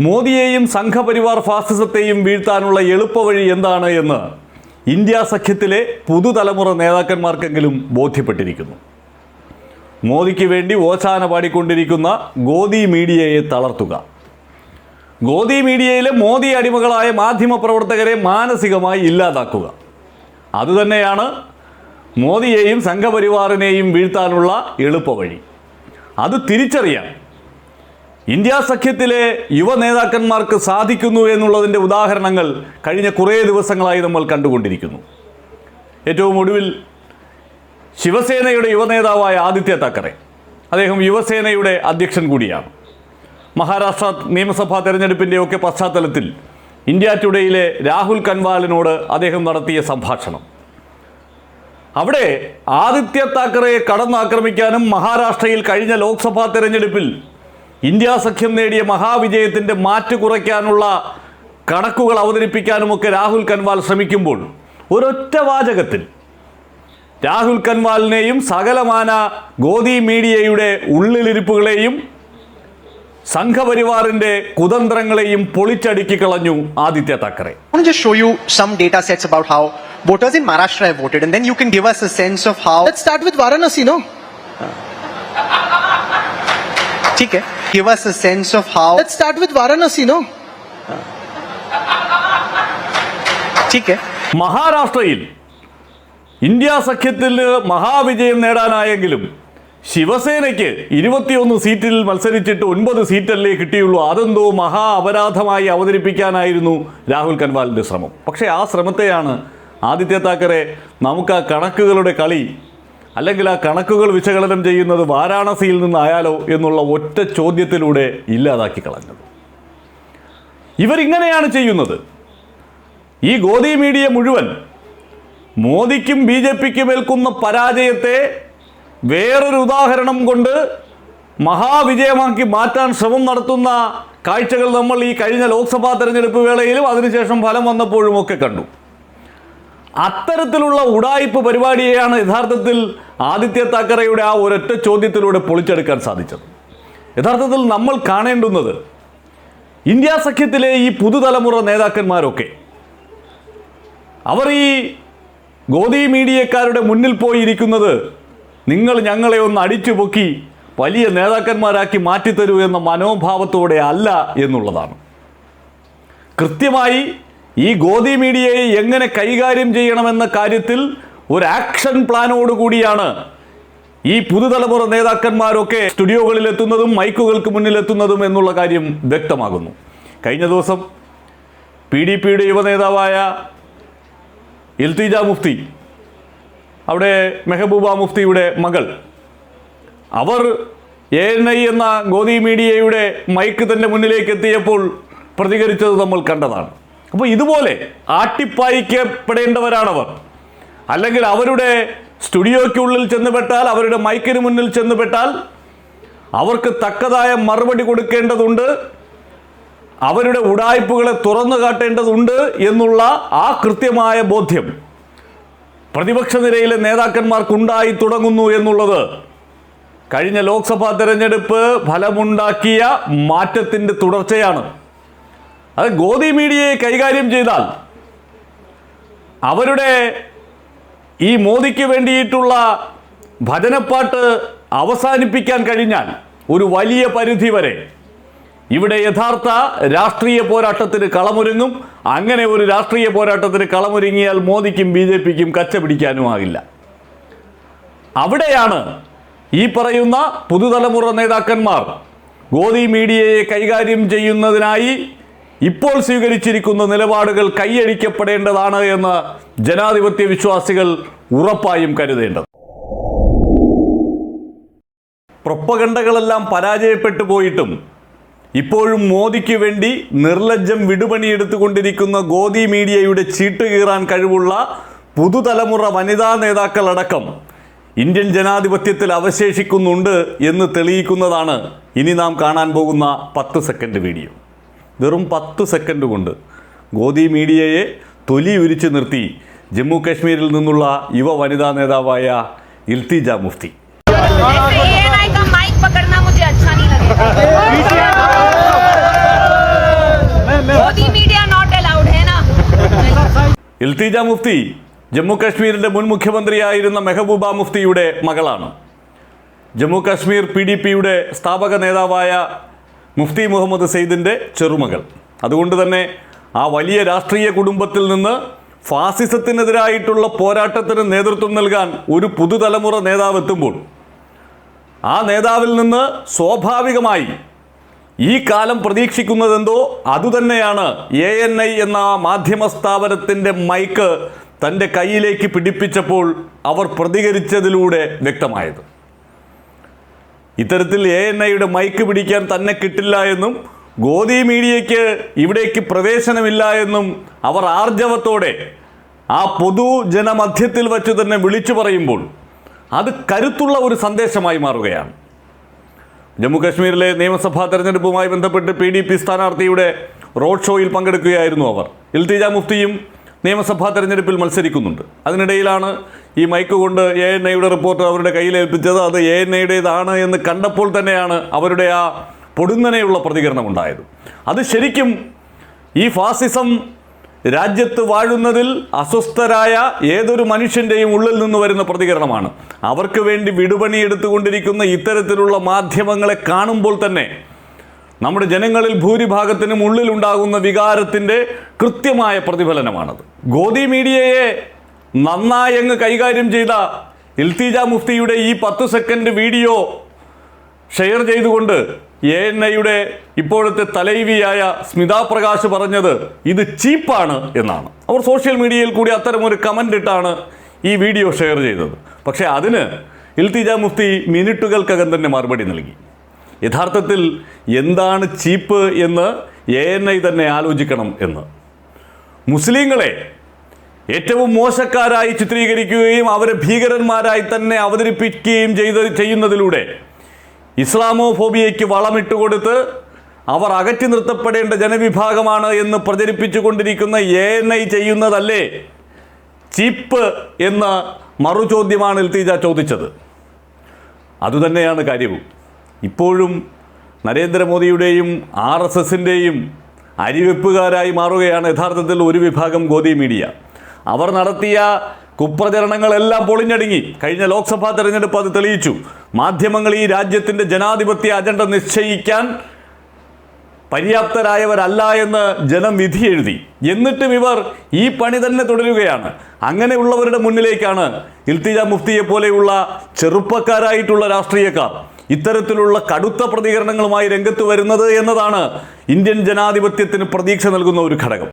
മോദിയെയും സംഘപരിവാർ ഫാസിസത്തെയും വീഴ്ത്താനുള്ള എളുപ്പവഴി എന്താണ് എന്ന് ഇന്ത്യ സഖ്യത്തിലെ പുതുതലമുറ നേതാക്കന്മാർക്കെങ്കിലും ബോധ്യപ്പെട്ടിരിക്കുന്നു. മോദിക്ക് വേണ്ടി ഓശാന പാടിക്കൊണ്ടിരിക്കുന്ന ഗോദി മീഡിയയെ തളർത്തുക. ഗോദി മീഡിയയിലെ മോദി അടിമകളായ മാധ്യമപ്രവർത്തകരെ മാനസികമായി ഇല്ലാതാക്കുക. അതുതന്നെയാണ് മോദിയെയും സംഘപരിവാറിനെയും വീഴ്ത്താനുള്ള എളുപ്പവഴി. അത് തിരിച്ചറിയാൻ ഇന്ത്യ സഖ്യത്തിലെ യുവ നേതാക്കന്മാർക്ക് സാധിക്കുന്നു എന്നുള്ളതിന്റെ ഉദാഹരണങ്ങൾ കഴിഞ്ഞ കുറേ ദിവസങ്ങളായി നമ്മൾ കണ്ടുകൊണ്ടിരിക്കുന്നു. ഏറ്റവും ഒടുവിൽ ശിവസേനയുടെ യുവനേതാവായ ആദിത്യ താക്കറെ അദ്ദേഹം യുവസേനയുടെ അധ്യക്ഷൻ കൂടിയാണ്. മഹാരാഷ്ട്ര നിയമസഭാ തെരഞ്ഞെടുപ്പിന്റെയൊക്കെ പശ്ചാത്തലത്തിൽ ഇന്ത്യ ടുഡേയിലെ രാഹുൽ കൻവാലിനോട് അദ്ദേഹം നടത്തിയ സംഭാഷണം. അവിടെ ആദിത്യ താക്കറയെ കടന്നാക്രമിക്കാനും മഹാരാഷ്ട്രയിൽ കഴിഞ്ഞ ലോക്സഭാ തെരഞ്ഞെടുപ്പിൽ ഇന്ത്യ സഖ്യം നേടിയ മഹാവിജയത്തിന്റെ മാറ്റ് കുറയ്ക്കാനുള്ള കണക്കുകൾ അവതരിപ്പിക്കാനുമൊക്കെ രാഹുൽ കൻവാൽ ശ്രമിക്കുമ്പോൾ ഒരൊറ്റ വാചകത്തിൽ രാഹുൽ കൻവാലിനെയും സകലമാന ഗോദി മീഡിയയുടെ ഉള്ളിലിരിപ്പുകളെയും സംഘപരിവാറിന്റെ കുതന്ത്രങ്ങളെയും പൊളിച്ചടുക്കി കളഞ്ഞു Aditya Thackeray I want to just show you some data sets about how voters in Maharashtra have voted, and then you can give us a sense of how. Let's start with Varanasi, no? Okay, give us a sense of how. Let's start with Varanasi, no? ठीक है മഹാരാഷ്ട്രയിൽ India സഖ്യത്തിൽ മഹാവിജയം നേടാനായെങ്കിലും ശിവസേനയ്ക്ക് ഇരുപത്തിയൊന്ന് സീറ്റിൽ മത്സരിച്ചിട്ട് ഒൻപത് സീറ്റല്ലേ കിട്ടിയുള്ളൂ അതെന്തോ മഹാ അപരാധമായി അവതരിപ്പിക്കാനായിരുന്നു രാഹുൽ കൻവാലിന്റെ ശ്രമം പക്ഷേ ആ ശ്രമത്തെയാണ് ആദിത്യ താക്കറെ നമുക്ക് ആ കണക്കുകളുടെ കളി അല്ലെങ്കിൽ ആ കണക്കുകൾ വിശകലനം ചെയ്യുന്നത് വാരാണസിയിൽ നിന്നായാലോ എന്നുള്ള ഒറ്റ ചോദ്യത്തിലൂടെ ഇല്ലാതാക്കി കളഞ്ഞത്. ഇവരിങ്ങനെയാണ് ചെയ്യുന്നത്. ഈ ഗോദി മീഡിയ മുഴുവൻ മോദിക്കും ബി ജെ പിക്കും ഏൽക്കുന്ന പരാജയത്തെ വേറൊരു ഉദാഹരണം കൊണ്ട് മഹാവിജയമാക്കി മാറ്റാൻ ശ്രമം നടത്തുന്ന കാഴ്ചകൾ നമ്മൾ ഈ കഴിഞ്ഞ ലോക്സഭാ തെരഞ്ഞെടുപ്പ് വേളയിലും അതിനുശേഷം ഫലം വന്നപ്പോഴും ഒക്കെ കണ്ടു. അത്തരത്തിലുള്ള ഉടായിപ്പ് പരിപാടിയെയാണ് യഥാർത്ഥത്തിൽ ആദിത്യ താക്കറയുടെ ആ ഒരൊറ്റ ചോദ്യത്തിലൂടെ പൊളിച്ചെടുക്കാൻ സാധിച്ചത്. യഥാർത്ഥത്തിൽ നമ്മൾ കാണേണ്ടുന്നത് ഇന്ത്യ സഖ്യത്തിലെ ഈ പുതുതലമുറ നേതാക്കന്മാരൊക്കെ അവർ ഈ ഗോദി മീഡിയക്കാരുടെ മുന്നിൽ പോയിരിക്കുന്നത് നിങ്ങൾ ഞങ്ങളെ ഒന്ന് അടിച്ചു പൊക്കി വലിയ നേതാക്കന്മാരാക്കി മാറ്റിത്തരൂ എന്ന മനോഭാവത്തോടെ അല്ല എന്നുള്ളതാണ്. കൃത്യമായി ഈ ഗോദി മീഡിയയെ എങ്ങനെ കൈകാര്യം ചെയ്യണമെന്ന കാര്യത്തിൽ ഒരു ആക്ഷൻ പ്ലാനോട് കൂടിയാണ് ഈ പുതുതലമുറ നേതാക്കന്മാരൊക്കെ സ്റ്റുഡിയോകളിൽ എത്തുന്നതും മൈക്കുകൾക്ക് മുന്നിൽ എത്തുന്നതും എന്നുള്ള കാര്യം വ്യക്തമാകുന്നു. കഴിഞ്ഞ ദിവസം പി ഡി പിയുടെ യുവനേതാവായ ഇൽത്തിജ മുഫ്തി അവിടെ മെഹബൂബ മുഫ്തിയുടെ മകൾ അവർ എ എൻ ഐ എന്ന ഗോദി മീഡിയയുടെ മൈക്ക് തന്റെ മുന്നിലേക്ക് എത്തിയപ്പോൾ പ്രതികരിച്ചത് നമ്മൾ കണ്ടതാണ്. അപ്പോൾ ഇതുപോലെ ആട്ടിപ്പായിക്കപ്പെടേണ്ടവരാണവർ. അല്ലെങ്കിൽ അവരുടെ സ്റ്റുഡിയോയ്ക്കുള്ളിൽ ചെന്നുപെട്ടാൽ അവരുടെ മൈക്കിന് മുന്നിൽ ചെന്നുപെട്ടാൽ അവർക്ക് തക്കതായ മറുപടി കൊടുക്കേണ്ടതുണ്ട് അവരുടെ ഉടായ്പകളെ തുറന്നു കാട്ടേണ്ടതുണ്ട് എന്നുള്ള ആ കൃത്യമായ ബോധ്യം പ്രതിപക്ഷ നിരയിലെ നേതാക്കന്മാർക്കുണ്ടായി തുടങ്ങുന്നു എന്നുള്ളത് കഴിഞ്ഞ ലോക്സഭാ തെരഞ്ഞെടുപ്പ് ഫലമുണ്ടാക്കിയ മാറ്റത്തിന്റെ തുടർച്ചയാണ്. അത് ഗോദി മീഡിയയെ കൈകാര്യം ചെയ്താൽ അവരുടെ ഈ മോദിക്ക് വേണ്ടിയിട്ടുള്ള ഭജനപ്പാട്ട് അവസാനിപ്പിക്കാൻ കഴിഞ്ഞാൽ ഒരു വലിയ പരിധി വരെ. ഇവിടെ യഥാർത്ഥ രാഷ്ട്രീയ പോരാട്ടത്തിന് കളമൊരുങ്ങും. അങ്ങനെ ഒരു രാഷ്ട്രീയ പോരാട്ടത്തിന് കളമൊരുങ്ങിയാൽ മോദിക്കും ബി ജെ പിക്കും കച്ച പിടിക്കാനുമാകില്ല. അവിടെയാണ് ഈ പറയുന്ന പുതുതലമുറ നേതാക്കന്മാർ ഗോദി മീഡിയയെ കൈകാര്യം ചെയ്യുന്നതിനായി ഇപ്പോൾ സ്വീകരിച്ചിരിക്കുന്ന നിലപാടുകൾ കൈയടിക്കപ്പെടേണ്ടതാണ് എന്ന് ജനാധിപത്യ വിശ്വാസികൾ ഉറപ്പായും കരുതേണ്ടത്. പ്രൊപ്പകണ്ടകളെല്ലാം പരാജയപ്പെട്ടു പോയിട്ടും ഇപ്പോഴും മോദിക്ക് വേണ്ടി നിർലജ്ജം വിടുപണിയെടുത്തുകൊണ്ടിരിക്കുന്ന ഗോദി മീഡിയയുടെ ചീട്ട് കീറാൻ കഴിവുള്ള പുതുതലമുറ വനിതാ നേതാക്കളടക്കം ഇന്ത്യൻ ജനാധിപത്യത്തിൽ അവശേഷിക്കുന്നുണ്ട് എന്ന് തെളിയിക്കുന്നതാണ് ഇനി നാം കാണാൻ പോകുന്ന പത്ത് സെക്കൻഡ് വീഡിയോ. വെറും പത്ത് സെക്കൻഡ് കൊണ്ട് ഗോദി മീഡിയയെ തൊലി ഉരിച്ചു നിർത്തി ജമ്മു കാശ്മീരിൽ നിന്നുള്ള യുവ വനിതാ നേതാവായ ഇൽത്തിജ മുഫ്തി. ഇൽത്തിജ മുഫ്തി ജമ്മു കാശ്മീരിന്റെ മുൻ മുഖ്യമന്ത്രിയായിരുന്ന മെഹബൂബ മുഫ്തിയുടെ മകളാണ്. ജമ്മു കാശ്മീർ പി ഡി പിയുടെ സ്ഥാപക നേതാവായ മുഫ്തി മുഹമ്മദ് സെയ്ദിന്റെ ചെറുമകൾ. അതുകൊണ്ട് തന്നെ ആ വലിയ രാഷ്ട്രീയ കുടുംബത്തിൽ നിന്ന് ഫാസിസത്തിനെതിരായിട്ടുള്ള പോരാട്ടത്തിന് നേതൃത്വം നൽകാൻ ഒരു പുതുതലമുറ നേതാവ് എത്തുമ്പോൾ ആ നേതാവിൽ നിന്ന് സ്വാഭാവികമായി ഈ കാലം പ്രതീക്ഷിക്കുന്നതെന്തോ അതുതന്നെയാണ് എ എൻ ഐ എന്ന മാധ്യമ സ്ഥാപനത്തിന്റെ മൈക്ക് തന്റെ കയ്യിലേക്ക് പിടിപ്പിച്ചപ്പോൾ അവർ പ്രതികരിച്ചതിലൂടെ വ്യക്തമായത്. ഇത്തരത്തിൽ എ എൻ ഐയുടെ മൈക്ക് പിടിക്കാൻ തന്നെ കിട്ടില്ല എന്നും ഗോദി മീഡിയയ്ക്ക് ഇവിടേക്ക് പ്രവേശനമില്ല എന്നും അവർ ആർജവത്തോടെ ആ പൊതുജനമധ്യത്തിൽ വച്ച് തന്നെ വിളിച്ചു പറയുമ്പോൾ അത് കരുത്തുള്ള ഒരു സന്ദേശമായി മാറുകയാണ്. ജമ്മു കാശ്മീരിലെ നിയമസഭാ തെരഞ്ഞെടുപ്പുമായി ബന്ധപ്പെട്ട് പി ഡി പി സ്ഥാനാർത്ഥിയുടെ റോഡ് ഷോയിൽ പങ്കെടുക്കുകയായിരുന്നു അവർ. ഇൽത്തിജ മുഫ്തിയും നിയമസഭാ തെരഞ്ഞെടുപ്പിൽ മത്സരിക്കുന്നുണ്ട്. അതിനിടയിലാണ് ഈ മൈക്ക് കൊണ്ട് എ എൻ ഐയുടെ റിപ്പോർട്ട് അവരുടെ കയ്യിലേൽപ്പിച്ചത്. അത് എ എൻ ഐയുടേതാണ് എന്ന് കണ്ടപ്പോൾ തന്നെയാണ് അവരുടെ ആ പൊടുന്നനെയുള്ള പ്രതികരണം ഉണ്ടായത്. അത് ശരിക്കും ഈ ഫാസിസം രാജ്യത്ത് വാഴുന്നതിൽ അസ്വസ്ഥരായ ഏതൊരു മനുഷ്യന്റെയും ഉള്ളിൽ നിന്ന് വരുന്ന പ്രതികരണമാണ്. അവർക്ക് വേണ്ടി വിടുപണി എടുത്തുകൊണ്ടിരിക്കുന്ന ഇത്തരത്തിലുള്ള മാധ്യമങ്ങളെ കാണുമ്പോൾ തന്നെ നമ്മുടെ ജനങ്ങളിൽ ഭൂരിഭാഗത്തിനും ഉള്ളിലുണ്ടാകുന്ന വികാരത്തിന്റെ കൃത്യമായ പ്രതിഫലനമാണത്. ഗോദി മീഡിയയെ നന്നായി അങ്ങ് കൈകാര്യം ചെയ്ത ഇൽത്തിജ മുഫ്തിയുടെ ഈ പത്ത് സെക്കൻഡ് വീഡിയോ ഷെയർ ചെയ്തുകൊണ്ട് എ എൻ ഐയുടെ ഇപ്പോഴത്തെ തലൈവിയായ സ്മിതാ പ്രകാശ് പറഞ്ഞത് ഇത് ചീപ്പാണ് എന്നാണ്. അവർ സോഷ്യൽ മീഡിയയിൽ കൂടി അത്തരമൊരു കമന്റ് ഇട്ടാണ് ഈ വീഡിയോ ഷെയർ ചെയ്തത്. പക്ഷേ അതിന് ഇൽത്തിജ മുഫ്തി മിനിറ്റുകൾക്കകം തന്നെ മറുപടി നൽകി. യഥാർത്ഥത്തിൽ എന്താണ് ചീപ്പ് എന്ന് എ എൻ ഐ തന്നെ ആലോചിക്കണം എന്ന്. മുസ്ലിങ്ങളെ ഏറ്റവും മോശക്കാരായി ചിത്രീകരിക്കുകയും അവരെ ഭീകരന്മാരായി തന്നെ അവതരിപ്പിക്കുകയും ചെയ്ത് ചെയ്യുന്നതിലൂടെ ഇസ്ലാമോഫോബിയയ്ക്ക് വളമിട്ട് കൊടുത്ത് അവർ അകറ്റി നിർത്തപ്പെടേണ്ട ജനവിഭാഗമാണ് എന്ന് പ്രചരിപ്പിച്ചു കൊണ്ടിരിക്കുന്ന എ എൻ ഐ ചെയ്യുന്നതല്ലേ ചീപ്പ് എന്ന മറുചോദ്യമാണ് ഇൽത്തീജ ചോദിച്ചത്. അതുതന്നെയാണ് കാര്യവും. ഇപ്പോഴും നരേന്ദ്രമോദിയുടെയും ആർ എസ് എസിന്റെയും അരിവെപ്പുകാരായി മാറുകയാണ് യഥാർത്ഥത്തിൽ ഒരു വിഭാഗം ഗോദി മീഡിയ. അവർ നടത്തിയ കുപ്രചരണങ്ങളെല്ലാം പൊളിഞ്ഞടുങ്ങി. കഴിഞ്ഞ ലോക്സഭാ തെരഞ്ഞെടുപ്പ് അത് തെളിയിച്ചു. മാധ്യമങ്ങൾ ഈ രാജ്യത്തിന്റെ ജനാധിപത്യ അജണ്ട നിശ്ചയിക്കാൻ പര്യാപ്തരായവരല്ല എന്ന് ജനം വിധി എഴുതി. എന്നിട്ടും ഇവർ ഈ പണി തന്നെ തുടരുകയാണ്. അങ്ങനെയുള്ളവരുടെ മുന്നിലേക്കാണ് ഇൽത്തിജ മുഫ്തിയെ പോലെയുള്ള ചെറുപ്പക്കാരായിട്ടുള്ള രാഷ്ട്രീയക്കാർ ഇത്തരത്തിലുള്ള കടുത്ത പ്രതികരണങ്ങളുമായി രംഗത്ത് വരുന്നത് എന്നതാണ് ഇന്ത്യൻ ജനാധിപത്യത്തിന് പ്രതീക്ഷ നൽകുന്ന ഒരു ഘടകം.